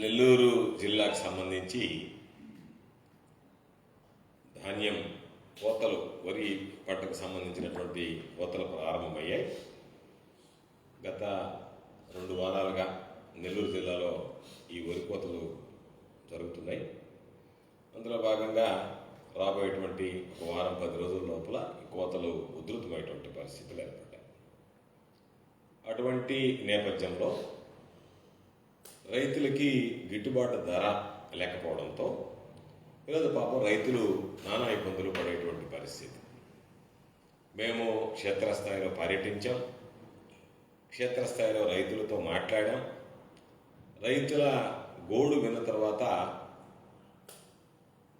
నెల్లూరు జిల్లాకు సంబంధించి ధాన్యం కోతలు వరి పంటకు సంబంధించినటువంటి కోతలు ప్రారంభమయ్యాయి. గత రెండు వారాలుగా నెల్లూరు జిల్లాలో ఈ వరి కోతలు జరుగుతున్నాయి. అందులో భాగంగా రాబోయేటువంటి ఒక వారం పది రోజుల లోపల ఈ కోతలు ఉధృతమైనటువంటి పరిస్థితులు ఏర్పడ్డాయి. అటువంటి నేపథ్యంలో రైతులకి గిట్టుబాటు ధర లేకపోవడంతో ఈరోజు పాపం రైతులు నానా ఇబ్బందులు పడేటువంటి పరిస్థితి. మేము క్షేత్రస్థాయిలో పర్యటించాం. క్షేత్రస్థాయిలో రైతులతో మాట్లాడాం. రైతుల గోడు విన్న తర్వాత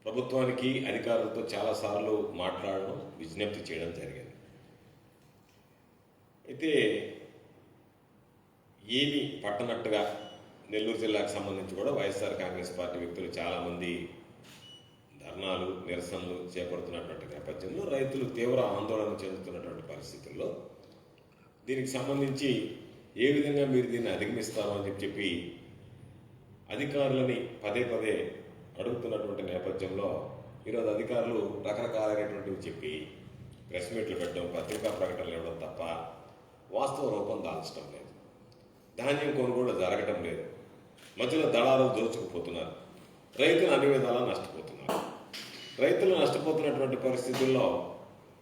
ప్రభుత్వానికి అధికారులతో చాలాసార్లు మాట్లాడడం విజ్ఞప్తి చేయడం జరిగింది. అయితే ఏమి పట్టనట్టుగా నెల్లూరు జిల్లాకు సంబంధించి కూడా వైఎస్ఆర్ కాంగ్రెస్ పార్టీ వ్యక్తులు చాలామంది ధర్నాలు నిరసనలు చేపడుతున్నటువంటి నేపథ్యంలో రైతులు తీవ్ర ఆందోళన చెందుతున్నటువంటి పరిస్థితుల్లో దీనికి సంబంధించి ఏ విధంగా మీరు దీన్ని అధిగమిస్తారు అని చెప్పి అధికారులని పదే పదే అడుగుతున్నటువంటి నేపథ్యంలో ఈరోజు అధికారులు రకరకాలైనటువంటివి చెప్పి ప్రెస్ మీట్లు పెట్టడం పత్రికా ప్రకటనలు ఇవ్వడం తప్ప వాస్తవ రూపం దాల్చడం లేదు. ధాన్యం కొనుగోలు జరగటం లేదు. మధ్యలో దళాలు దోచుకుపోతున్నారు. రైతులు అన్ని విధాలా నష్టపోతున్నారు. రైతులు నష్టపోతున్నటువంటి పరిస్థితుల్లో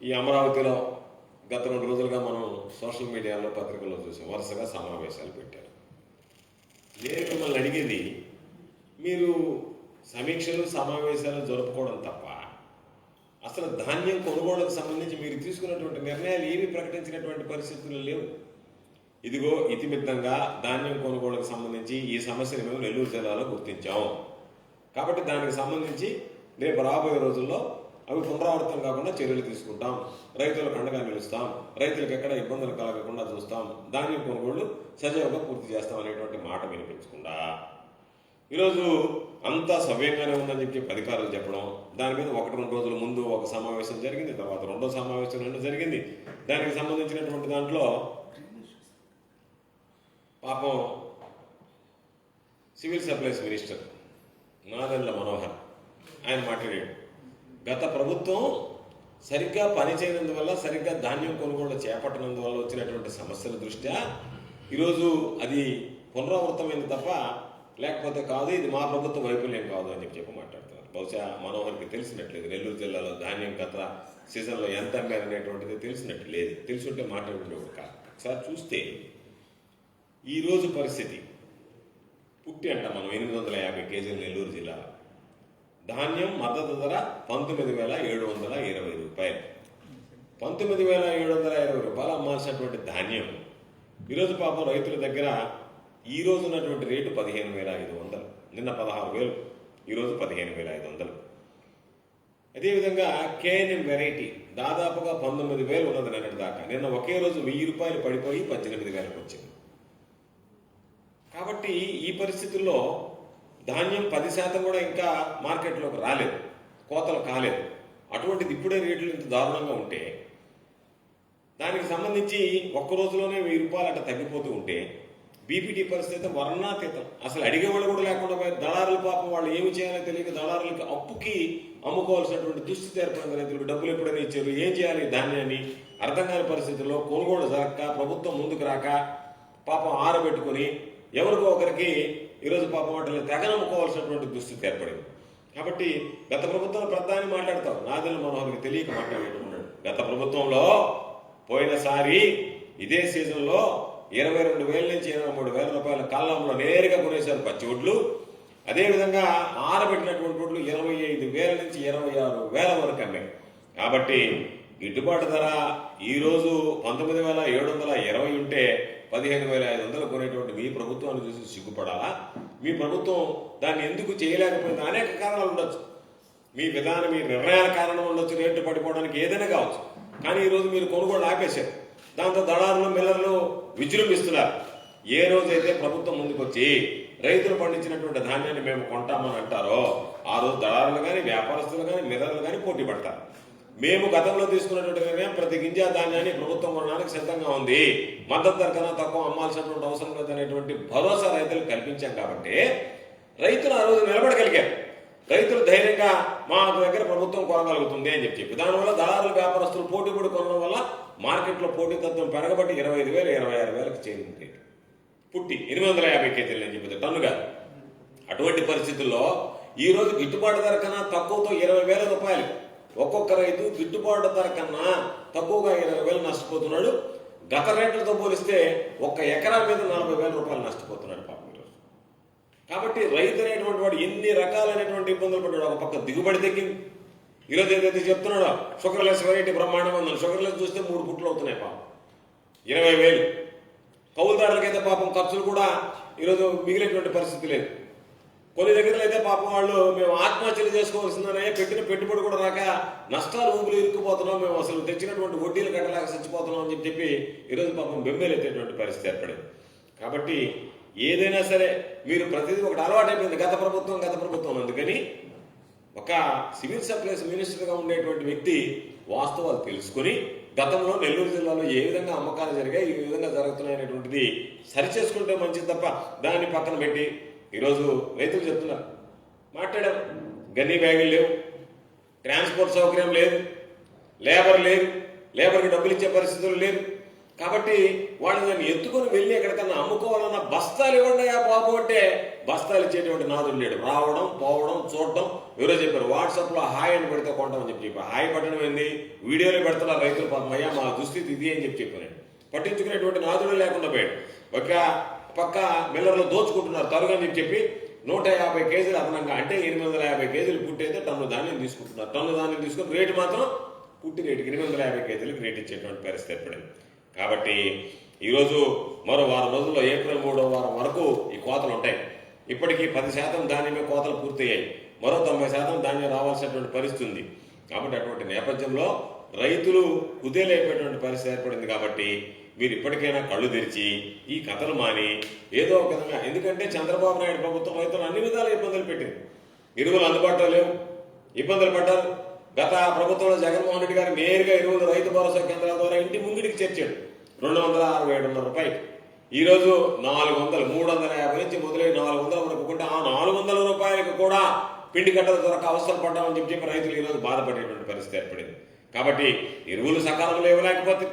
ఈ అమరావతిలో గత రెండు రోజులుగా మనం సోషల్ మీడియాలో పత్రికల్లో చూసాం. వరుసగా సమావేశాలు పెట్టారు. నేను మిమ్మల్ని అడిగేది మీరు సమీక్షలు సమావేశాలు జరుపుకోవడం తప్ప అసలు ధాన్యం కొనుగోలుకు సంబంధించి మీరు తీసుకున్నటువంటి నిర్ణయాలు ఏమీ ప్రకటించినటువంటి పరిస్థితులు లేవు. ఇదిగో ఇతిమిత్తంగా ధాన్యం కొనుగోలుకు సంబంధించి ఈ సమస్యను మేము నెల్లూరు జిల్లాలో గుర్తించాం. కాబట్టి దానికి సంబంధించి రేపు రాబోయే రోజుల్లో అవి పునరావృతం కాకుండా చర్యలు తీసుకుంటాం. రైతులకు అండగా నిలుస్తాం. రైతులకు ఎక్కడ ఇబ్బందులు కలగకుండా చూస్తాం. ధాన్యం కొనుగోళ్ళు సజావుగా పూర్తి చేస్తాం అనేటువంటి మాట వినిపించకుండా. ఈరోజు అంతా సవ్యంగానే ఉందని చెప్పి అధికారులు చెప్పడం దాని మీద ఒకటి రెండు రోజుల ముందు ఒక సమావేశం జరిగింది తర్వాత రెండో సమావేశం రెండు జరిగింది. దానికి సంబంధించినటువంటి దాంట్లో పాపం civil supplies minister Nadendla Manohar ఆయన మాట్లాడాడు. గత ప్రభుత్వం సరిగ్గా పనిచేయనందువల్ల సరిగ్గా ధాన్యం కొనుగోలు చేపట్టనందువల్ల వచ్చినటువంటి సమస్యల దృష్ట్యా ఈరోజు అది పునరావృతమైంది తప్ప లేకపోతే కాదు ఇది మా ప్రభుత్వ వైఫల్యం కాదు అని చెప్పి చెప్పి మాట్లాడుతున్నారు. బహుశా మనోహర్కి తెలిసినట్లేదు. నెల్లూరు జిల్లాలో ధాన్యం గత సీజన్లో ఎంత అమ్మారనేటువంటిది తెలిసినట్టు లేదు. తెలుసుంటే మాట్లాడుకునేవాడు కాదు ఒకసారి చూస్తే ఈరోజు పరిస్థితి. పుట్టి అంట మనం ఎనిమిది వందల యాభై కేజీలు నెల్లూరు జిల్లా. ధాన్యం మద్దతు ధర పంతొమ్మిది వేల ఏడు వందల ఇరవై రూపాయలు. పంతొమ్మిది వేల ఏడు వందల ఇరవై రూపాయలు అమ్మాల్సినటువంటి ధాన్యం. ఈరోజు పాపం రైతుల దగ్గర ఈ రోజు ఉన్నటువంటి రేటు పదిహేను వేల ఐదు వందలు. నిన్న పదహారు వేలు ఈరోజు పదిహేను వేల ఐదు వందలు. అదేవిధంగా కేఎన్ఎం వెరైటీ దాదాపుగా పంతొమ్మిది వేలు ఉన్నది నిన్నటి దాకా. నిన్న ఒకే రోజు వెయ్యి రూపాయలు పడిపోయి పద్దెనిమిది వేలకు వచ్చింది. కాబట్టి ఈ పరిస్థితుల్లో ధాన్యం పది శాతం కూడా ఇంకా మార్కెట్లోకి రాలేదు కోతలు కాలేదు. అటువంటిది ఇప్పుడే రేట్లు ఇంత దారుణంగా ఉంటే దానికి సంబంధించి ఒక్క రోజులోనే వెయ్యి రూపాయలు అట్లా తగ్గిపోతూ ఉంటే బీపీటీ పరిస్థితి వర్ణాతీతం. అసలు అడిగేవాళ్ళు కూడా లేకుండా పోయి దళారుల పాపం వాళ్ళు ఏమి చేయాలో తెలియక దళారులకి అప్పుకి అమ్ముకోవాల్సినటువంటి దుస్థితి ఏర్పడింది. రైతులకు డబ్బులు ఎప్పుడైనా ఇచ్చారు ఏం చేయాలి ధాన్యాన్ని? అర్థం కాని పరిస్థితుల్లో కొనుగోలు జరగక ప్రభుత్వం ముందుకు రాక పాపం ఆరబెట్టుకుని ఎవరికో ఒకరికి ఈరోజు పాపం వాటిని తెగనమ్ముకోవాల్సినటువంటి దుస్థితి ఏర్పడింది. కాబట్టి గత ప్రభుత్వంలో ప్రధాని మాట్లాడతారు. నాదిల మనోహర్కి తెలియక మాట్లాడేటప్పుడు గత ప్రభుత్వంలో పోయినసారి ఇదే సీజన్లో ఇరవై రెండు వేల నుంచి ఇరవై మూడు వేల రూపాయల కళ్ళంలో నేరుగా కొనేశారు పచ్చి ఒడ్లు అదేవిధంగా ఆరబెట్టినటువంటి ఒడ్లు ఇరవై ఐదు వేల నుంచి ఇరవై ఆరు వేల వరకు అమ్మాయి. కాబట్టి గిట్టుబాటు ధర ఈరోజు పంతొమ్మిది వేల ఏడు వందల ఇరవై ఉంటే పదిహేను వేల ఐదు వందలు కొనేటువంటి మీ ప్రభుత్వాన్ని చూసి సిగ్గుపడాలా? మీ ప్రభుత్వం దాన్ని ఎందుకు చేయలేకపోయింది? అనేక కారణాలు ఉండొచ్చు. మీ విధానం మీ నిర్ణయాల కారణం ఉండొచ్చు రేట్లు పడిపోవడానికి ఏదైనా కావచ్చు. కానీ ఈరోజు మీరు కొనుగోలు ఆపేశారు. దాంతో దళారులు మిల్లర్లు విజృంభిస్తున్నారు. ఏ రోజైతే ప్రభుత్వం ముందుకు వచ్చి రైతులు పండించినటువంటి ధాన్యాన్ని మేము కొంటామని అంటారో ఆ రోజు దళారులు కానీ వ్యాపారస్తులు కానీ మిల్లర్లు కానీ పోటీ పడతారు. మేము గతంలో తీసుకున్నటువంటి నిర్ణయం ప్రతి గింజ ధాన్యాన్ని ప్రభుత్వం కొనడానికి సిద్ధంగా ఉంది. మద్దతు ధర కన్నా తక్కువ అమ్మాల్సినటువంటి అవసరం లేదనేటువంటి భరోసా రైతులకు కల్పించాం కాబట్టి రైతులు ఆ రోజు నిలబడగలిగారు. రైతులు ధైర్యంగా మా దగ్గర ప్రభుత్వం కొనగలుగుతుంది అని చెప్పి దానివల్ల దళారులు వ్యాపారస్తులు పోటీ పడి కొనడం వల్ల మార్కెట్లో పోటీతత్వం పెరగబట్టి ఇరవై ఐదు వేలు ఇరవై ఆరు వేలకు చేరింది రేటు. పుట్టి ఎనిమిది వందల యాభై కేజీలు అని చెప్పింది టన్నుగా. అటువంటి పరిస్థితుల్లో ఈరోజు గిట్టుబాటు ధర కన్నా తక్కువతో ఇరవై వేల రూపాయలు. ఒక్కొక్క రైతు గిట్టుబాటు ధర కన్నా తక్కువగా ఇరవై వేలు నష్టపోతున్నాడు. గత రేట్లతో పోలిస్తే ఒక్క ఎకరా మీద నలభై వేల రూపాయలు నష్టపోతున్నాడు పాపం ఈరోజు కాబట్టి రైతు అనేటువంటి వాడు ఎన్ని రకాలైనటువంటి ఇబ్బందులు పడ్డాడు ఒక పక్క దిగుబడి తగ్గింది. ఈరోజు ఏదైతే చెప్తున్నాడో షుగర్లెస్ వెరైటీ బ్రహ్మాండం ఉందని. షుగర్లెస్ చూస్తే మూడు పుట్లు అవుతున్నాయి పాపం. ఇరవై వేలు. కౌలుదారులకైతే పాపం ఖర్చులు కూడా ఈరోజు మిగిలేటువంటి పరిస్థితి లేదు. కొన్ని దగ్గరలో అయితే పాపం వాళ్ళు మేము ఆత్మహత్యలు చేసుకోవాల్సిందనే పెట్టిన పెట్టుబడి కూడా రాక నష్టాలు ఊపులు ఇరుక్కుపోతున్నాం మేము అసలు తెచ్చినటువంటి వడ్డీలు కట్టలేక చచ్చిపోతున్నాం అని చెప్పి ఈరోజు పాపం బెంబేలెత్తేటువంటి పరిస్థితి ఏర్పడింది. కాబట్టి ఏదైనా సరే మీరు ప్రతిదీ ఒకటి అలవాటైపోయింది గత ప్రభుత్వం గత ప్రభుత్వం అందుకని ఒక సివిల్ సప్లైస్ మినిస్టర్గా ఉండేటువంటి వ్యక్తి వాస్తవాలు తెలుసుకొని గతంలో నెల్లూరు జిల్లాలో ఏ విధంగా అమ్మకాలు జరిగాయి ఏ విధంగా జరుగుతున్నాయనేటువంటిది సరిచేసుకుంటే మంచిది తప్ప దాన్ని పక్కన పెట్టి ఈరోజు రైతులు చెప్తున్నారు మాట్లాడారు గన్నీ బ్యాగులు లేవు ట్రాన్స్పోర్ట్ సౌకర్యం లేదు లేబర్ లేదు లేబర్కి డబ్బులు ఇచ్చే పరిస్థితులు లేదు. కాబట్టి వాళ్ళు దాన్ని ఎత్తుకొని వెళ్ళి ఎక్కడికన్నా అమ్ముకోవాలన్న బస్తాలు ఇవ్వండియా బాబు అంటే బస్తాలు ఇచ్చేటువంటి నాదుడు లేడు. రావడం పోవడం చూడడం ఎవరో చెప్పారు. వాట్సాప్లో హాయ్ అని పెడితే కొంటామని చెప్పి చెప్పారు. హాయ్ పెట్టడం ఏంది? వీడియోలు పెడుతున్నారు రైతులు పాపం అయ్యా మా దుస్థితి ఇది అని చెప్పి చెప్పాను పట్టించుకునేటువంటి నాదుడు లేకుండా పోయాడు. ఒక పక్క మిల్లర్లు దోచుకుంటున్నారు. తరుగని చెప్పి చెప్పి నూట యాభై కేజీలు అదనంగా అంటే ఎనిమిది వందల యాభై కేజీలు పుట్టయితే టన్ను ధాన్యం తీసుకుంటున్నారు. టన్ను ధాన్యం తీసుకుని రేటు మాత్రం పుట్టి రేటుకి ఎనిమిది వందల యాభై కేజీలకు రేటు ఇచ్చేటువంటి పరిస్థితి ఏర్పడింది. కాబట్టి ఈరోజు మరో వారం రోజుల్లో ఏప్రిల్ మూడో వారం వరకు ఈ కోతలు ఉంటాయి. ఇప్పటికీ పది శాతం ధాన్యమే కోతలు పూర్తయ్యాయి. మరో తొంభై శాతం ధాన్యం రావాల్సినటువంటి పరిస్థితి ఉంది. కాబట్టి అటువంటి నేపథ్యంలో రైతులు కుదేలైపోయేటువంటి పరిస్థితి ఏర్పడింది కాబట్టి మీరు ఇప్పటికైనా కళ్ళు తెరిచి ఈ కథలు మాని ఏదో ఒక విధంగా ఎందుకంటే చంద్రబాబు నాయుడు ప్రభుత్వం రైతులు అన్ని విధాల ఇబ్బందులు పెట్టింది. ఎరువులు అందుబాటులో లేవు. ఇబ్బందులు పడ్డారు. గత ప్రభుత్వంలో జగన్మోహన్ రెడ్డి గారు నేరుగా ఎరువులు రైతు భరోసా కేంద్రాల ద్వారా ఇంటి ముంగిడికి చేర్చాడు. రెండు వందల అరవై ఏడు వందల రూపాయలు. ఈరోజు నాలుగు వందలు మూడు వందల యాభై నుంచి మొదలై నాలుగు వందల వరకు కొంటే ఆ నాలుగు వందల రూపాయలకు కూడా పిండి కట్టల దొరక అవసరం పడ్డామని చెప్పి చెప్పి రైతులు ఈరోజు బాధపడేటువంటి పరిస్థితి ఏర్పడింది. కాబట్టి ఎరువులు సకాలంలో ఇవ్వలేకపోతే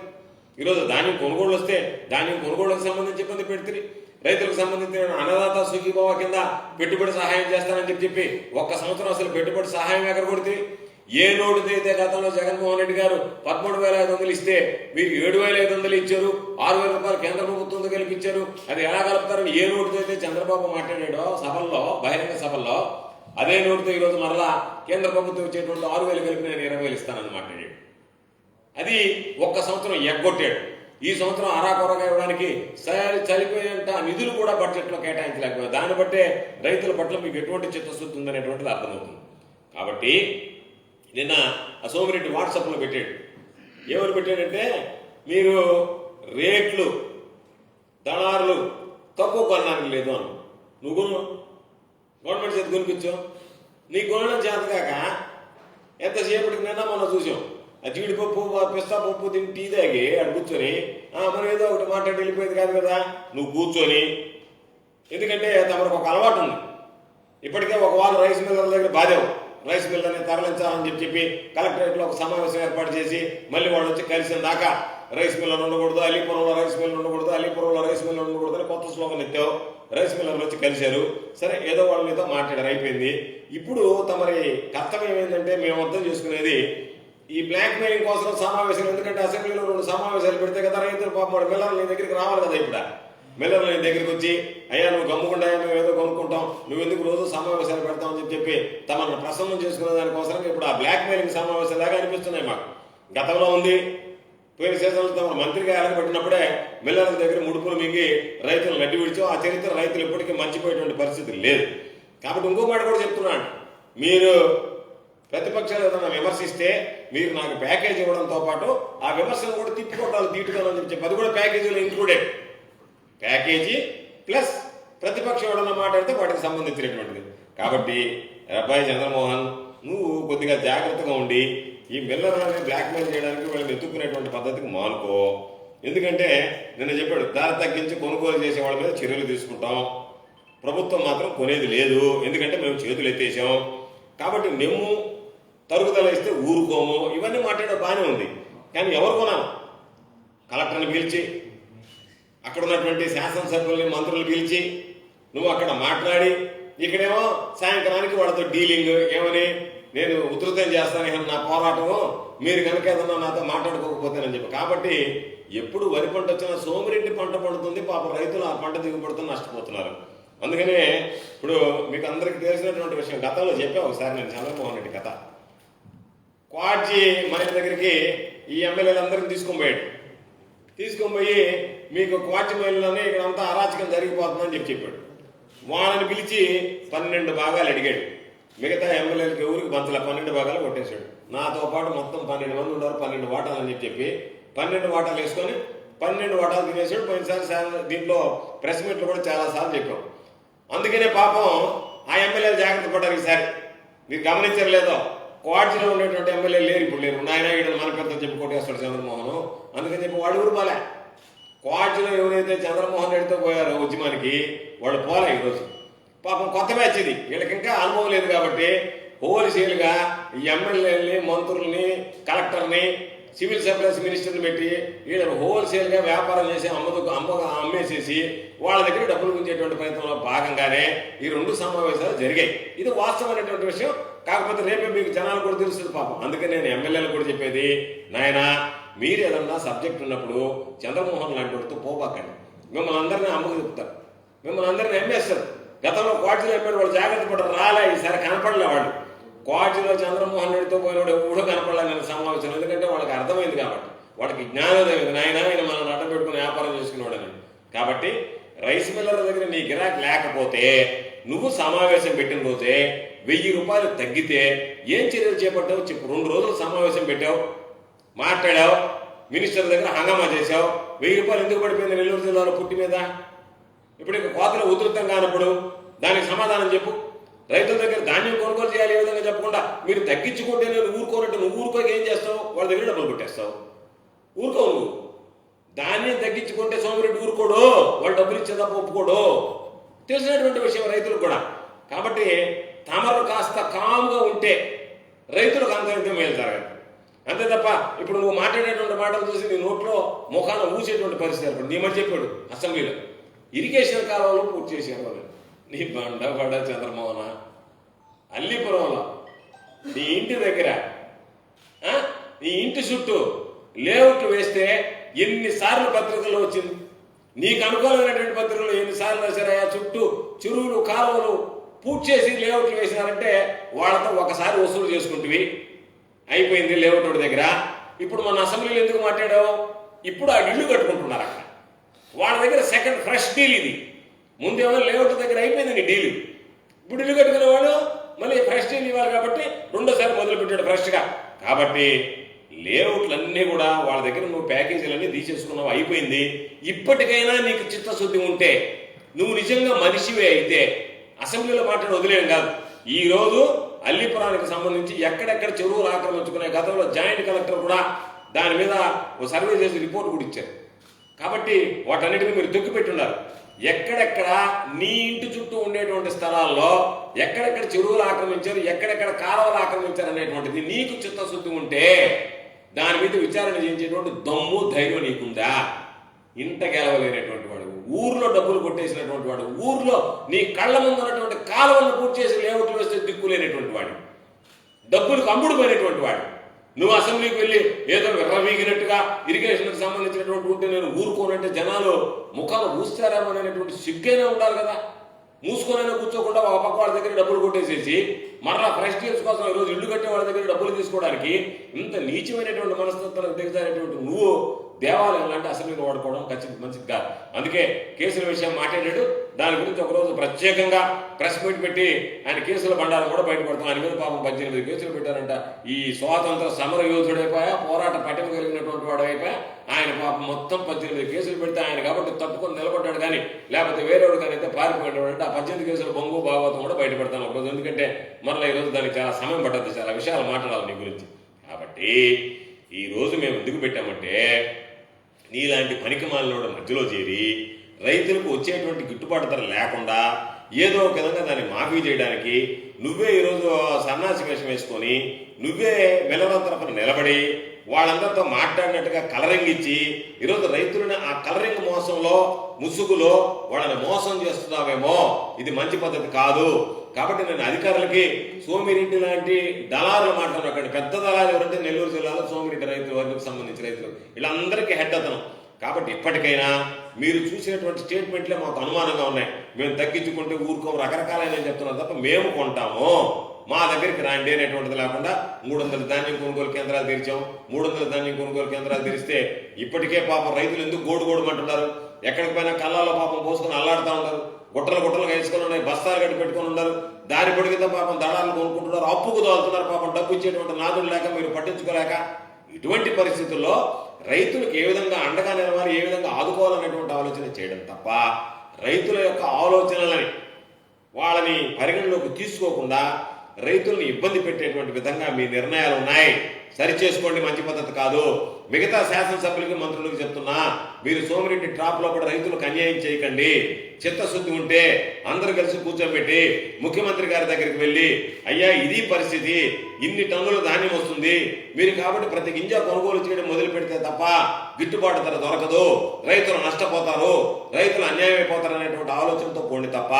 ఈరోజు ధాన్యం కొనుగోలు వస్తే ధాన్యం కొనుగోళ్ళకు సంబంధించి ఇబ్బంది పెడుతుంది. రైతులకు సంబంధించిన అన్నదాత సుఖీభావ కింద పెట్టుబడి సహాయం చేస్తానని చెప్పి చెప్పి ఒక్క సంవత్సరం అసలు పెట్టుబడి సహాయం ఎక్కడ ఏ నోటు అయితే గతంలో జగన్మోహన్ రెడ్డి గారు పదమూడు వేల ఐదు వందలు ఇస్తే మీరు ఏడు వేల ఐదు వందలు ఇచ్చారు ఆరు వేల రూపాయలు కేంద్ర ప్రభుత్వంతో కల్పించారు అది ఎలా కలుపుతారని ఏ నోటు అయితే చంద్రబాబు మాట్లాడాడో సభల్లో బహిరంగ సభల్లో అదే నోటుతో ఈరోజు మరలా కేంద్ర ప్రభుత్వం ఇచ్చేటువంటి ఆరు వేలు కలిపి నేను ఇరవై వేలు ఇస్తానని మాట్లాడాడు. అది ఒక్క సంవత్సరం ఎగ్గొట్టాడు. ఈ సంవత్సరం అరాకొరగా ఇవ్వడానికి సరి చనిపోయేంత నిధులు కూడా బడ్జెట్లో కేటాయించలేకపోయారు. దాన్ని బట్టే రైతుల పట్ల మీకు ఎటువంటి చిత్తశుద్ధి ఉందనేటువంటిది అర్థమవుతుంది. కాబట్టి నిన్న సోమిరెడ్డి వాట్సాప్లో పెట్టాడు. ఏమని పెట్టాడంటే మీరు రేట్లు దళారులు తక్కువ కొనడానికి లేదు అను నువ్వు కొను. గవర్నమెంట్ చేతి కొనిపించావు. నీ కొనడం చేతగాక ఎంతసేపటికి నిన్న మనం చూసాం. జీడిపప్పు పిస్తా పప్పు తిని టీ తాగి అక్కడ కూర్చొని మరి మనం ఏదో ఒకటి మాట్లాడి వెళ్ళిపోయేది కాదు కదా నువ్వు కూర్చొని. ఎందుకంటే తమకు ఒక అలవాటు ఉంది. ఇప్పటికే ఒక వాళ్ళు రైస్ మిల్లర్ల దగ్గర బాధ్యం రైస్ మిల్లర్ని తరలించాలని చెప్పి చెప్పి కలెక్టరేట్లో ఒక సమావేశం ఏర్పాటు చేసి మళ్ళీ వాళ్ళు వచ్చి కలిసిన దాకా రైస్ మిల్లర్ ఉండకూడదు అలీపురంలో రైస్ మిల్లర్ ఉండకూడదు అలీపురంలో రైస్ మిల్లర్ ఉండకూడదు అని కొత్త శ్లోకం ఎత్తావు. రైస్ మిల్లర్లు వచ్చి కలిశారు? సరే ఏదో వాళ్ళ మీద మాట్లాడారు అయిపోయింది. ఇప్పుడు తమరి కర్తవ్యం ఏంటంటే మేము అర్థం చేసుకునేది ఈ బ్లాక్ మెయిలింగ్ కోసం సమావేశాలు ఎందుకంటే అసెంబ్లీలో రెండు సమావేశాలు పెడితే కదా రైతులు పాపం వాడు మిల్లర్లు నీ దగ్గరికి రావాలి కదా ఇప్పుడు. మిల్లర్లు నీ దగ్గరికి వచ్చి అయ్యా నువ్వు గమ్ముకుండా మేము ఏదో కొనుక్కుంటాం నువ్వు ఎందుకు రోజు సమావేశాలు పెడతామని చెప్పి చెప్పి తమను ప్రసన్నం చేసుకునే దానికోసం ఇప్పుడు ఆ బ్లాక్ మెయిలింగ్ సమావేశాలు లాగా అనిపిస్తున్నాయి మాకు. గతంలో ఉంది. పోయిన సీజన్లో తమ మంత్రిగా ఎలగబెట్టినప్పుడే మిల్లర్ల దగ్గర ముడుపులు మింగి రైతులు నడ్డి విడిచో ఆ చరిత్ర రైతులు ఇప్పటికీ మర్చిపోయేటువంటి పరిస్థితి లేదు. కాబట్టి ఇంకో మాట కూడా చెప్తున్నాను. మీరు ప్రతిపక్షాలు ఏదైనా విమర్శిస్తే మీరు నాకు ప్యాకేజ్ ఇవ్వడంతో పాటు ఆ విమర్శలు కూడా తిప్పికొట్టాలి తీటుకోవాలని చెప్పి అది కూడా ప్యాకేజీలో ఇంక్లూడెడ్ ప్యాకేజీ ప్లస్ ప్రతిపక్షం ఎవడన్నా మాట్లాడితే వాటికి సంబంధించినటువంటిది. కాబట్టి అబ్బాయి చంద్రమోహన్ నువ్వు కొద్దిగా జాగ్రత్తగా ఉండి ఈ మిల్లర్లని బ్లాక్మెయిల్ చేయడానికి వీళ్ళని ఎత్తుక్కునేటువంటి పద్ధతికి మానుకో. ఎందుకంటే నిన్న చెప్పాడు ధర తగ్గించి కొనుగోలు చేసే వాళ్ళ మీద చర్యలు తీసుకుంటాం. ప్రభుత్వం మాత్రం కొనేది లేదు. ఎందుకంటే మేము చేతులు ఎత్తేసాం కాబట్టి మేము తరుగుదల ఇస్తే ఊరుకోము. ఇవన్నీ మాట్లాడే బాగానే ఉంది. కానీ ఎవరు కొనాలి? కలెక్టర్ని పిలిచి అక్కడ ఉన్నటువంటి శాసనసభ్యుల్ని మంత్రులు పిలిచి నువ్వు అక్కడ మాట్లాడి ఇక్కడేమో సాయంత్రానికి వాళ్ళతో డీలింగ్ ఏమని నేను ఉధృతం చేస్తాను నా పోరాటము మీరు కనుక ఏదన్నా నాతో మాట్లాడుకోకపోతేనని చెప్పి. కాబట్టి ఎప్పుడు వరి పంట వచ్చినా సోమిరెడ్డి పంట పండుతుంది పాప రైతులు ఆ పంట దిగుబడితో నష్టపోతున్నారు. అందుకనే ఇప్పుడు మీకు అందరికి తెలిసినటువంటి విషయం గతంలో చెప్పా ఒకసారి నేను చంద్రమోహన్ రెడ్డి కథ. క్వాడ్జీ మన దగ్గరికి ఈ ఎమ్మెల్యేలందరినీ తీసుకొని పోయాడు. తీసుకొని పోయి మీకు క్వార్టర్ మైల్లోనే ఇక్కడ అంతా అరాచకం జరిగిపోతుందని చెప్పి చెప్పాడు. వాళ్ళని పిలిచి పన్నెండు భాగాలు అడిగాడు. మిగతా ఎమ్మెల్యేలకి ఎవరికి బంతుల? పన్నెండు భాగాలు కొట్టేశాడు. నాతో పాటు మొత్తం పన్నెండు మంది ఉన్నారు పన్నెండు వాటాలు అని చెప్పి పన్నెండు వాటాలు వేసుకొని పన్నెండు వాటాలు తినేసాడు పోయినసారి దీంట్లో ప్రెస్ మీట్లు కూడా చాలా సార్లు చెప్పాం. అందుకనే పాపం ఆ ఎమ్మెల్యేలు జాగ్రత్త పడ్డారు ఈసారి. మీరు గమనించారు లేదో ఉండేటువంటి ఎమ్మెల్యేలు లేరు ఇప్పుడు లేరు. నాయన ఈడ మన పెద్ద చెప్పి కొట్టేస్తాడు చంద్రమోహన్. అందుకని చెప్పి వాడు ఊరు పోలే. కోటలో ఎవరైతే చంద్రమోహన్ రెడ్డితో పోయారో ఉద్యమానికి వాళ్ళు పోలే ఈరోజు. పాపం కొత్త బ్యాచ్ ఇది. వీళ్ళకి ఇంకా అనుభవం లేదు కాబట్టి హోల్సేల్గా ఈ ఎమ్మెల్యేలని మంత్రుల్ని కలెక్టర్ని సివిల్ సప్లైస్ మినిస్టర్ని పెట్టి వీళ్ళు హోల్సేల్గా వ్యాపారం చేసి అమ్మదు అమ్మ అమ్మేసేసి వాళ్ళ దగ్గర డబ్బులు గుంజేటువంటి ప్రయత్నంలో భాగంగానే ఈ రెండు సమావేశాలు జరిగాయి. ఇది వాస్తవమైనటువంటి విషయం. కాకపోతే రేపే మీకు జనాలు కూడా తెలుస్తుంది పాపం. అందుకే నేను ఎమ్మెల్యేలు కూడా చెప్పేది నాయనా మీరు ఏదన్నా సబ్జెక్ట్ ఉన్నప్పుడు చంద్రమోహన్ లాంటి వాడితో పోబాకండి. మిమ్మల్ని అందరినీ అమ్మకు చెప్తారు మిమ్మల్ని అందరినీ ఎమ్మేస్తారు గతంలో కోటలు ఎమ్మెల్యే వాళ్ళు జాగ్రత్త పడరు రాలే ఈసారి కనపడలే వాళ్ళు కోటిలో చంద్రమోహన్ రెడ్డితో పోయినోడు ఎప్పుడూ కనపడలే నేను సమావేశం. ఎందుకంటే వాళ్ళకి అర్థమైంది కాబట్టి. వాడికి జ్ఞానోదయం ఉంది. నాయన ఆయన మనం నట పెట్టుకుని వ్యాపారం చేసుకున్నాడని కాబట్టి రైస్ మిల్లర్ దగ్గర నీ గిరాకీ లేకపోతే నువ్వు సమావేశం పెట్టిన రోజే వెయ్యి రూపాయలు తగ్గితే ఏం చర్యలు చేపట్టావు? చెప్పు. రెండు రోజులు సమావేశం పెట్టావు మాట్లాడావు మినిస్టర్ దగ్గర హంగామా చేశావు. వెయ్యి రూపాయలు ఎందుకు పడిపోయింది నెల్లూరు జిల్లాలో పుట్టి మీద? ఇప్పుడు ఇక కోతలు ఉధృతం కానప్పుడు దానికి సమాధానం చెప్పు. రైతుల దగ్గర ధాన్యం కొనుగోలు చేయాలి ఏ విధంగా చెప్పకుండా మీరు తగ్గించుకుంటే నేను ఊరుకోనట్టు నువ్వు ఊరుకోక ఏం చేస్తావు? వాళ్ళ దగ్గర డబ్బులు కొట్టేస్తావు. ఊరుకో నువ్వు. ధాన్యం తగ్గించుకుంటే సోమిరెడ్డి ఊరుకోడు. వాళ్ళు డబ్బులు ఇచ్చేదా ఒప్పుకోడు. తెలిసినటువంటి విషయం రైతులకు కూడా. కాబట్టి తమరు కాస్త కామ్గా ఉంటే రైతులకు అంత మేలు జరగదు. అంతే తప్ప ఇప్పుడు నువ్వు మాట్లాడేటువంటి మాటలు చూసి నీ నోట్లో ముఖాన ఊసేటువంటి పరిస్థితి ఇప్పుడు నీ మధ్య చెప్పాడు అసెంబ్లీలో. ఇరిగేషన్ కాలంలో పూర్తి చేసేవాళ్ళు నీ బండ పడ్డ చంద్రమోహన. అల్లిపురంలో. నీ ఇంటి దగ్గర. నీ ఇంటి చుట్టూ లేఅవుట్ వేస్తే ఎన్నిసార్లు పత్రికలు వచ్చింది? నీకు అనుకూలమైనటువంటి పత్రికలు ఎన్నిసార్లు రాశారయ్యా? చుట్టూ చెరువులు కాలువలు పూర్తి చేసి లేఅవుట్లు వేసినారంటే వాళ్ళతో ఒకసారి వసూలు చేసుకుంటువి. అయిపోయింది లేఅవుట్ దగ్గర. ఇప్పుడు మన అసెంబ్లీలో ఎందుకు మాట్లాడావు? ఇప్పుడు ఆ ఇల్లు కట్టుకుంటున్నారు అక్కడ. వాళ్ళ దగ్గర సెకండ్ ఫ్రెష్ డీల్ ఇది. ముందేమో లేఅవుట్ దగ్గర అయిపోయింది డీలు ఇప్పుడు ఇల్లు కట్టుకునే వాళ్ళు మళ్ళీ ఫ్రెష్ డీల్ ఇవ్వాలి కాబట్టి రెండోసారి మొదలు పెట్టాడు ఫ్రెష్గా కాబట్టి లేఅవుట్లన్నీ కూడా వాళ్ళ దగ్గర నువ్వు ప్యాకేజీలన్నీ తీసేసుకున్నావు అయిపోయింది. ఇప్పటికైనా నీకు చిత్తశుద్ధి ఉంటే నువ్వు నిజంగా మనిషివే అయితే అసెంబ్లీలో మాట్లాడి వదిలేయం కాదు. ఈరోజు అల్లిపురానికి సంబంధించి ఎక్కడెక్కడ చెరువులు ఆక్రమించుకునే గతంలో జాయింట్ కలెక్టర్ కూడా దాని మీద ఓ సర్వే చేసి రిపోర్ట్ కూడా ఇచ్చారు. కాబట్టి వాటన్నిటిని మీరు దొక్కిపెట్టున్నారు ఎక్కడెక్కడ నీ ఇంటి చుట్టూ ఉండేటువంటి స్థలాల్లో ఎక్కడెక్కడ చెరువులు ఆక్రమించారు ఎక్కడెక్కడ కాలువలు ఆక్రమించారు అనేటువంటిది నీకు చిత్తశుద్ధి ఉంటే దాని మీద విచారణ చేయించేటువంటి దమ్ము ధైర్యం నీకుందా? ఇంట గెలవలేనటువంటి వాడు ఊర్లో డబ్బులు కొట్టేసినటువంటి వాడు ఊర్లో నీ కళ్ళ ముందు ఉన్నటువంటి కాలువలను పూర్తి చేసి లేఅవుట్లు వేస్తే దిక్కులేనటువంటి వాడు డబ్బులకు అమ్ముడు పోయినటువంటి వాడు. నువ్వు అసెంబ్లీకి వెళ్ళి ఏదో విర్రవీగినట్టుగా ఇరిగేషన్కి సంబంధించినటువంటి ఉంటే నేను ఊరుకోనంటే జనాలు ముఖాలు ఊస్తారేమో అనేటువంటి సిగ్గైనా ఉండాలి కదా. మూసుకొనైనా కూర్చోకుండా ఒక పక్క వాళ్ళ దగ్గర డబ్బులు కొట్టేసేసి మరలా ఫ్రెష్ కోసం ఈరోజు ఇల్లు కట్టే వాళ్ళ దగ్గర డబ్బులు తీసుకోవడానికి ఇంత నీచమైనటువంటి మనస్తత్వాలకు దిగజారేటువంటి నువ్వు దేవాలయం లాంటి అసెంబ్లీని వాడుకోవడం ఖచ్చితంగా మంచిది కాదు. అందుకే కేసుల విషయం మాట్లాడాడు. దాని గురించి ఒకరోజు ప్రత్యేకంగా ప్రెస్ మీట్ పెట్టి ఆయన కేసుల బండారం కూడా బయటపడతాం ఆయన మీద పాపం పద్దెనిమిది కేసులు పెట్టారంట. ఈ స్వాతంత్ర సమర యోధుడైపోయా పోరాట పటిమ కలిగినటువంటి వాడు అయిపోయా. ఆయన పాపం మొత్తం పద్దెనిమిది కేసులు పెడితే ఆయన కాబట్టి తప్పుకొని నిలబడ్డాడు కానీ లేకపోతే వేరేవాడు కానీ అయితే పారిపోయాడు ఆ పద్దెనిమిది కేసుల బొంగు భాగవతం కూడా బయటపడతాను ఒకరోజు. ఎందుకంటే మరలా ఈరోజు దానికి చాలా సమయం పట్టద్దు. చాలా విషయాలు మాట్లాడాలి నీ గురించి. కాబట్టి ఈ రోజు మేము ఎందుకు పెట్టామంటే నీలాంటి పనికి మాలినోడు మధ్యలో చేరి రైతులకు వచ్చేటువంటి గిట్టుబాటు ధర లేకుండా ఏదో ఒక విధంగా దాన్ని మాఫీ చేయడానికి నువ్వే ఈరోజు సన్నాసి వేషం వేసుకొని నువ్వే మిల్లల తరఫున నిలబడి వాళ్ళందరితో మాట్లాడినట్టుగా కలరింగ్ ఇచ్చి ఈరోజు రైతులని ఆ కలరింగ్ మోసంలో ముసుగులో వాళ్ళని మోసం చేస్తున్నావేమో ఇది మంచి పద్ధతి కాదు. కాబట్టి నేను అధికారులకి సోమిరెడ్డి లాంటి దళారులు మాట్లాడినక్కడ పెద్ద దళాలు ఎవరంటే నెల్లూరు జిల్లాలో సోమిరెడ్డి రైతుల వర్గకు సంబంధించిన రైతులు వీళ్ళందరికీ హెడ్ అతను. కాబట్టి ఇప్పటికైనా మీరు చూసినటువంటి స్టేట్మెంట్లే మాకు అనుమానంగా ఉన్నాయి. మేము తగ్గించుకుంటే ఊరుకోము రకరకాలైన చెప్తున్నారు తప్ప మేము కొంటాము. మా దగ్గరికి రాండి అనేటువంటిది లేకుండా మూడు వందల ధాన్యం కొనుగోలు కేంద్రాలు తెరిచాం మూడు వందల ధాన్యం కొనుగోలు కేంద్రాలు తెరిస్తే ఇప్పటికే పాపం రైతులు ఎందుకు గోడు గోడుమంటున్నారు ఎక్కడికి పోయినా కళ్ళాల్లో పాపం పోసుకొని అల్లాడుతూ ఉంటారు గుట్టలు గుట్టలు వేసుకొని ఉన్నాయి బస్తాలు కట్టి పెట్టుకొని ఉన్నారు. దారి పొడిగితే పాపం దళాలు కొనుక్కుంటున్నారు అప్పుకు దోలుతున్నారు పాపం. డబ్బు ఇచ్చేటువంటి నాదులు లేక మీరు పట్టించుకోలేక ఇటువంటి పరిస్థితుల్లో రైతులకు ఏ విధంగా అండగా నిలవాలి ఏ విధంగా ఆదుకోవాలనేటువంటి ఆలోచన చేయడం తప్ప రైతుల యొక్క ఆలోచనలని వాళ్ళని పరిగణలోకి తీసుకోకుండా రైతుల్ని ఇబ్బంది పెట్టేటువంటి విధంగా మీ నిర్ణయాలు ఉన్నాయి. సరి చేసుకోండి మంచి పద్ధతి కాదు. మిగతా శాసనసభ్యులకి మంత్రులకు చెప్తున్నా మీరు సోమిరెడ్డి ట్రాప్లో కూడా రైతులకు అన్యాయం చేయకండి. చిత్తశుద్ధి ఉంటే అందరూ కలిసి కూర్చోబెట్టి ముఖ్యమంత్రి గారి దగ్గరికి వెళ్ళి అయ్యా ఇది పరిస్థితి. ఇన్ని టన్నుల ధాన్యం వస్తుంది. మీరు కాబట్టి ప్రతి గింజ కొనుగోలు చేయడం మొదలు పెడితే తప్ప గిట్టుబాటు ధర దొరకదు. రైతులు నష్టపోతారు. రైతులు అన్యాయం అయిపోతారు అనేటువంటి ఆలోచనతో పోండి తప్ప.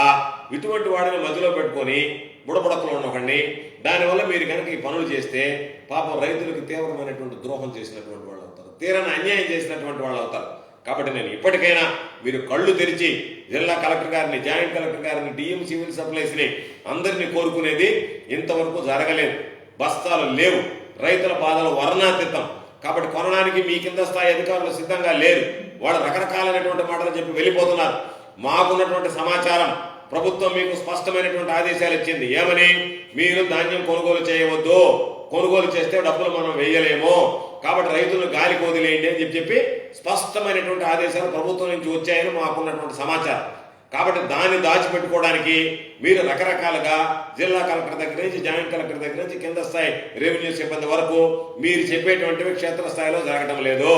ఇటువంటి వాడిని మధ్యలో పెట్టుకొని బుడబుడకలు ఉండకండి దానివల్ల మీరు కనుక ఈ పనులు చేస్తే పాపం రైతులకు తీవ్రమైనటువంటి ద్రోహం చేసినటువంటి వాళ్ళు అవుతారు. తీరని అన్యాయం చేసినటువంటి వాళ్ళు అవుతారు. కాబట్టి నేను ఇప్పటికైనా మీరు కళ్ళు తెరిచి జిల్లా కలెక్టర్ గారిని జాయింట్ కలెక్టర్ గారిని డిఎం సివిల్ సప్లైస్ని అందరినీ కోరుకునేది ఇంతవరకు జరగలేదు. బస్తాలు లేవు. రైతుల బాధలు వర్ణాతీతం. కాబట్టి కొనడానికి మీ కింద స్థాయి అధికారులు సిద్ధంగా లేరు. వాళ్ళు రకరకాలైనటువంటి మాటలు చెప్పి వెళ్ళిపోతున్నారు. మాకున్నటువంటి సమాచారం ప్రభుత్వం మీకు స్పష్టమైనటువంటి ఆదేశాలు ఇచ్చింది. ఏమని? మీరు ధాన్యం కొనుగోలు చేయవద్దు. కొనుగోలు చేస్తే డబ్బులు మనం వేయలేము. కాబట్టి రైతులను గాలికి వదిలేయండి అని చెప్పి చెప్పి స్పష్టమైనటువంటి ఆదేశాలు ప్రభుత్వం నుంచి వచ్చాయని మాకున్నటువంటి సమాచారం. కాబట్టి దాన్ని దాచిపెట్టుకోవడానికి మీరు రకరకాలుగా జిల్లా కలెక్టర్ దగ్గర నుంచి జాయింట్ కలెక్టర్ దగ్గర నుంచి కింద స్థాయి రెవెన్యూ సిబ్బంది వరకు మీరు చెప్పేటువంటివి క్షేత్రస్థాయిలో జరగటం లేదు.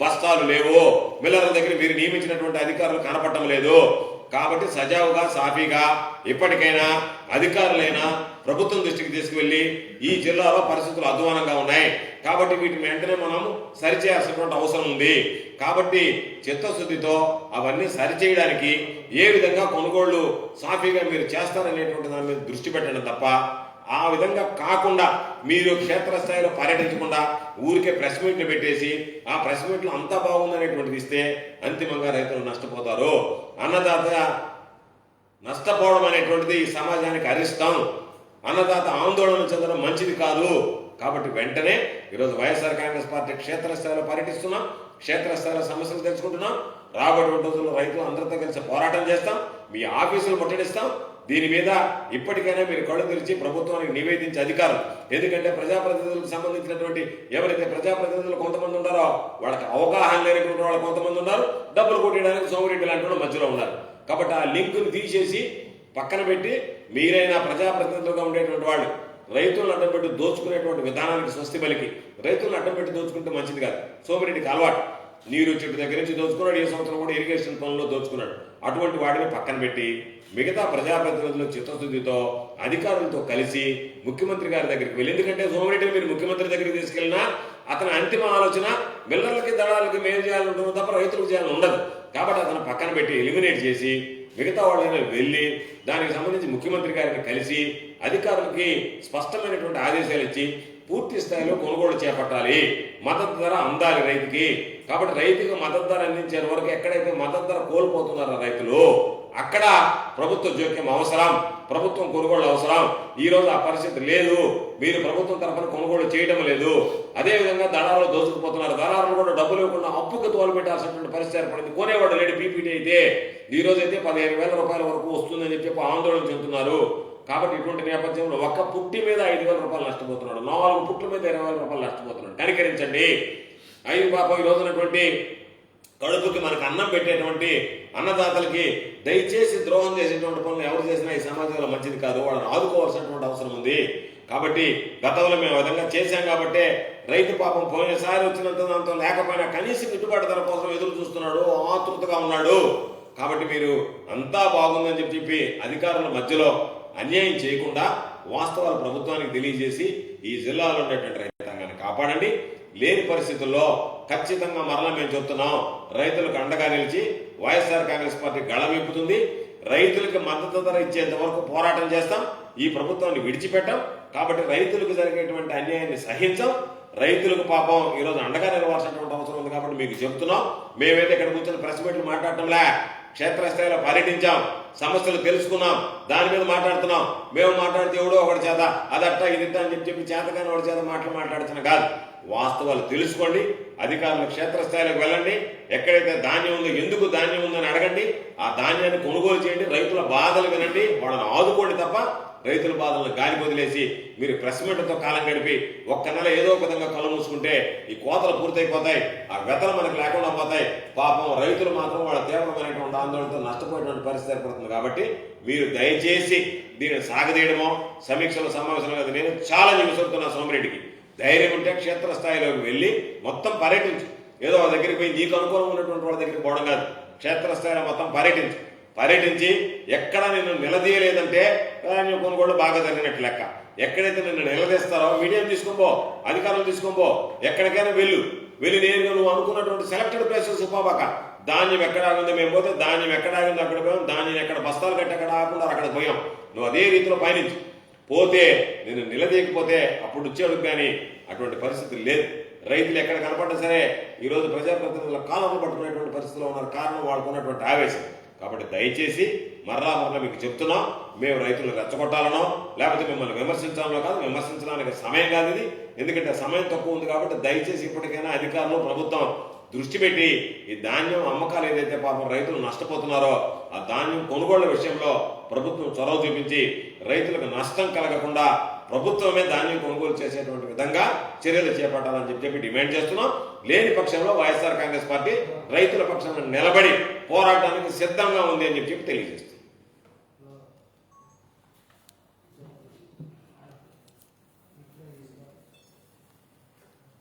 బస్తాలు లేవు. మిల్లర్ల దగ్గర మీరు నియమించినటువంటి అధికారులు కనపడటం లేదు. కాబట్టి సజావుగా సాఫీగా ఇప్పటికైనా అధికారులైనా ప్రభుత్వం దృష్టికి తీసుకువెళ్ళి ఈ జిల్లాలో పరిస్థితులు అధ్వానంగా ఉన్నాయి. కాబట్టి వీటిని వెంటనే మనం సరిచేయాల్సినటువంటి అవసరం ఉంది. కాబట్టి చిత్తశుద్ధితో అవన్నీ సరిచేయడానికి ఏ విధంగా కొనుగోళ్ళు సాఫీగా మీరు చేస్తారనేటువంటి దాని మీద దృష్టి పెట్టడం తప్ప ఆ విధంగా కాకుండా మీరు క్షేత్రస్థాయిలో పర్యటించకుండా ఊరికే ప్రెస్ మీట్లు పెట్టేసి ఆ ప్రెస్ మీట్లు అంతా బాగుందనేటువంటిది ఇస్తే అంతిమంగా రైతులు నష్టపోతారు. అన్నదాత నష్టపోవడం అనేటువంటిది ఈ సమాజానికి అరిష్టం అన్నదాత ఆందోళన చెందడం మంచిది కాదు. కాబట్టి వెంటనే ఈరోజు వైఎస్ఆర్ కాంగ్రెస్ పార్టీ క్షేత్రస్థాయిలో పర్యటిస్తున్నాం. క్షేత్రస్థాయిలో సమస్యలు తెలుసుకుంటున్నాం. రాబోయే రోజుల్లో రైతులు అందరితో కలిసి పోరాటం చేస్తాం. మీ ఆఫీసులు ముట్టడిస్తాం. దీని మీద ఇప్పటికైనా మీరు కళ్ళు తెరిచి ప్రభుత్వానికి నివేదించే అధికారం. ఎందుకంటే ప్రజాప్రతినిధులకు సంబంధించినటువంటి ఎవరైతే ప్రజాప్రతినిధులు కొంతమంది ఉన్నారో వాళ్ళకి అవగాహన లేనటువంటి వాళ్ళు కొంతమంది ఉన్నారు. డబ్బులు కొట్టడానికి సోమరెడ్డి లాంటి మధ్యలో ఉన్నారు. కాబట్టి ఆ లింకును తీసేసి పక్కన పెట్టి మీరైనా ప్రజాప్రతినిధులుగా ఉండేటువంటి వాళ్ళు రైతులను అడ్డం పెట్టి దోచుకునేటువంటి విధానానికి స్వస్తి పలికి. రైతులను అడ్డం పెట్టి దోచుకుంటే మంచిది కాదు. సోమిరెడ్డికి అలవాటు. నీరు చెట్టు దగ్గర నుంచి దోచుకున్నాడు. ఈ సంవత్సరం కూడా ఇరిగేషన్ పనుల్లో దోచుకున్నాడు. అటువంటి వాటిని పక్కన పెట్టి మిగతా ప్రజాప్రతినిధుల చిత్తశుద్ధితో అధికారులతో కలిసి ముఖ్యమంత్రి గారి దగ్గరికి వెళ్ళి ఎందుకంటే సోమరెడ్డిని మీరు ముఖ్యమంత్రి దగ్గరికి తీసుకెళ్ళినా అతని అంతిమ ఆలోచన మిల్లర్లకి దళాలకి మేలు చేయాలంటుంది తప్ప రైతులకు చేయాలని ఉండదు. కాబట్టి అతను పక్కన పెట్టి ఎలిమినేట్ చేసి మిగతా వాళ్ళైనా వెళ్ళి దానికి సంబంధించి ముఖ్యమంత్రి గారిని కలిసి అధికారులకి స్పష్టమైనటువంటి ఆదేశాలు ఇచ్చి పూర్తి స్థాయిలో కొనుగోలు చేపట్టాలి. మద్దతు ధర అందాలి రైతుకి. కాబట్టి రైతుకి మద్దతు ధర అందించే వరకు ఎక్కడైతే మద్దతు ధర కోల్పోతున్నారో రైతులు అక్కడ ప్రభుత్వ జోక్యం అవసరం ప్రభుత్వం కొనుగోళ్ళు అవసరం. ఈ రోజు ఆ పరిస్థితి లేదు. మీరు ప్రభుత్వం తరఫున కొనుగోలు చేయడం లేదు. అదేవిధంగా దళారులు దోచుకుపోతున్నారు. దళారులు కూడా డబ్బులు ఇవ్వకుండా అప్పుకు తోలు పెట్టాల్సినటువంటి పరిస్థితి ఏర్పడింది. కొనేవాడు లేడు పీపీటీ అయితే. ఈ అయితే పదిహేను వేల రూపాయల వరకు వస్తుందని చెప్పి ఆందోళన చెందుతున్నారు. కాబట్టి ఇటువంటి నేపథ్యంలో ఒక్క పుట్టి మీద ఐదు వేల రూపాయలు నష్టపోతున్నాడు. నాలుగు పుట్ల మీద ఇరవై వేల రూపాయలు నష్టపోతున్నాడు. కనికరించండి. అయ్యి పాపం ఈ రోజునటువంటి కడుపుకి మనకు అన్నం పెట్టేటువంటి అన్నదాతలకి దయచేసి ద్రోహం చేసేటువంటి పనులు ఎవరు చేసినా ఈ సమాజంలో మంచిది కాదు. వాళ్ళని ఆదుకోవాల్సినటువంటి అవసరం ఉంది. కాబట్టి గతంలో మేము విధంగా చేశాం కాబట్టి రైతు పాపం పోయినసారి వచ్చినంత దాంతో లేకపోయినా కనీసం గిట్టుబాటు ధర కోసం ఎదురు చూస్తున్నాడు. ఆతృతగా ఉన్నాడు. కాబట్టి మీరు అంతా బాగుందని చెప్పి చెప్పి అధికారుల మధ్యలో అన్యాయం చేయకుండా వాస్తవాలు ప్రభుత్వానికి తెలియజేసి ఈ జిల్లాలో ఉండేటువంటి రైతాంగాన్ని కాపాడండి. లేని పరిస్థితుల్లో ఖచ్చితంగా మరలా మేము చెప్తున్నాం. రైతులకు అండగా నిలిచి వైఎస్ఆర్ కాంగ్రెస్ పార్టీ గళమిప్పుతుంది రైతులకు మద్దతు ధర ఇచ్చేంత వరకు పోరాటం చేస్తాం. ఈ ప్రభుత్వాన్ని విడిచిపెట్టాం. కాబట్టి రైతులకు జరిగేటువంటి అన్యాయాన్ని సహించాం. రైతులకు పాపం ఈరోజు అండగా నిలవాల్సినటువంటి అవసరం ఉంది కాబట్టి మీకు చెప్తున్నాం. మేమైతే ఇక్కడ కూర్చొని ప్రెస్ మీట్లు మాట్లాడటంలే. క్షేత్రస్థాయిలో పర్యటించాం. సమస్యలు తెలుసుకున్నాం. దాని మీద మాట్లాడుతున్నాం. మేము మాట్లాడితే ఎవడో ఒకటి చేత అదట్ట ఇదిట్ట అని చెప్పి చెప్పి చేతగానే ఒకటి చేత మాటలు మాట్లాడుతున్నా కాదు. వాస్తవాలు తెలుసుకోండి. అధికారులు క్షేత్రస్థాయిలోకి వెళ్ళండి. ఎక్కడైతే ధాన్యం ఉందో ఎందుకు ధాన్యం ఉందని అడగండి. ఆ ధాన్యాన్ని కొనుగోలు చేయండి. రైతుల బాధలు వినండి. వాళ్ళని ఆదుకోండి తప్ప రైతుల బాధలను గాలి వదిలేసి మీరు ప్రెస్ మీటర్తో కాలం గడిపి ఒక్క నెల ఏదో ఒక విధంగా కళ్ళు మూసుకుంటే ఈ కోతలు పూర్తయిపోతాయి. ఆ వెతలు మనకు లేకుండా పోతాయి. పాపం రైతులు మాత్రం వాళ్ళ తీవ్రమైనటువంటి ఆందోళనతో నష్టపోయినటువంటి పరిస్థితి ఏర్పడుతుంది కాబట్టి మీరు దయచేసి దీన్ని సాగదీయడమో సమీక్షల సమావేశంలో కాదు నేను చాలా నిమిషంతున్నా సోమిరెడ్డికి. ధైర్యం ఉంటే క్షేత్రస్థాయిలోకి వెళ్ళి మొత్తం పర్యటించు. ఏదో దగ్గరికి పోయి నీకు అనుకూలం ఉన్నటువంటి వాళ్ళ దగ్గరికి పోవడం కాదు. క్షేత్రస్థాయిలో మొత్తం పర్యటించు. పర్యటించి ఎక్కడ నిన్ను నిలదీయలేదంటే ధాన్యం కొనుగోళ్ళు బాగా జరిగినట్టు లెక్క. ఎక్కడైతే నిన్ను నిలదీస్తారో మీడియం తీసుకోబో అధికారులు తీసుకోబో ఎక్కడికైనా వెళ్ళు. వెళ్ళి నేను నువ్వు అనుకున్నటువంటి సెలెక్టెడ్ ప్లేసెస్ పోబాక. ధాన్యం ఎక్కడ ఆగిందో మేము పోతే ధాన్యం ఎక్కడ ఆగిందో అక్కడ పోయాం. ధాన్యం ఎక్కడ బస్తాలు కట్టి ఎక్కడ ఆకుండా అక్కడ పోయాం. నువ్వు అదే రీతిలో పయనించు. పోతే నేను నిలదీయకపోతే అప్పుడు వచ్చేవాడు కానీ అటువంటి పరిస్థితి లేదు. రైతులు ఎక్కడ కనపడ్డా సరే ఈరోజు ప్రజాప్రతినిధుల కాలంలో పట్టుకునేటువంటి పరిస్థితిలో ఉన్నారు. కారణం వాడుకున్నటువంటి ఆవేశం. కాబట్టి దయచేసి మరలా మరలా మీకు చెప్తున్నాం మేము రైతులు రెచ్చగొట్టాలనో లేకపోతే మిమ్మల్ని విమర్శించాలనో కాదు విమర్శించడానికి సమయం కాదు ఇది. ఎందుకంటే సమయం తక్కువ ఉంది కాబట్టి దయచేసి ఇప్పటికైనా అధికారులు ప్రభుత్వం దృష్టి పెట్టి ఈ ధాన్యం అమ్మకాలు ఏదైతే పాపం రైతులు నష్టపోతున్నారో ఆ ధాన్యం కొనుగోళ్ళ విషయంలో ప్రభుత్వం చొరవ చూపించి రైతులకు నష్టం కలగకుండా ప్రభుత్వమే ధాన్యం కొనుగోలు చేసేటువంటి విధంగా చర్యలు చేపట్టాలని చెప్పి చెప్పి డిమాండ్ చేస్తున్నాం. లేని పక్షంలో వైఎస్ఆర్ కాంగ్రెస్ పార్టీ రైతుల పక్షంలో నిలబడి పోరాటానికి సిద్ధంగా ఉంది అని చెప్పి చెప్పి తెలియజేస్తుంది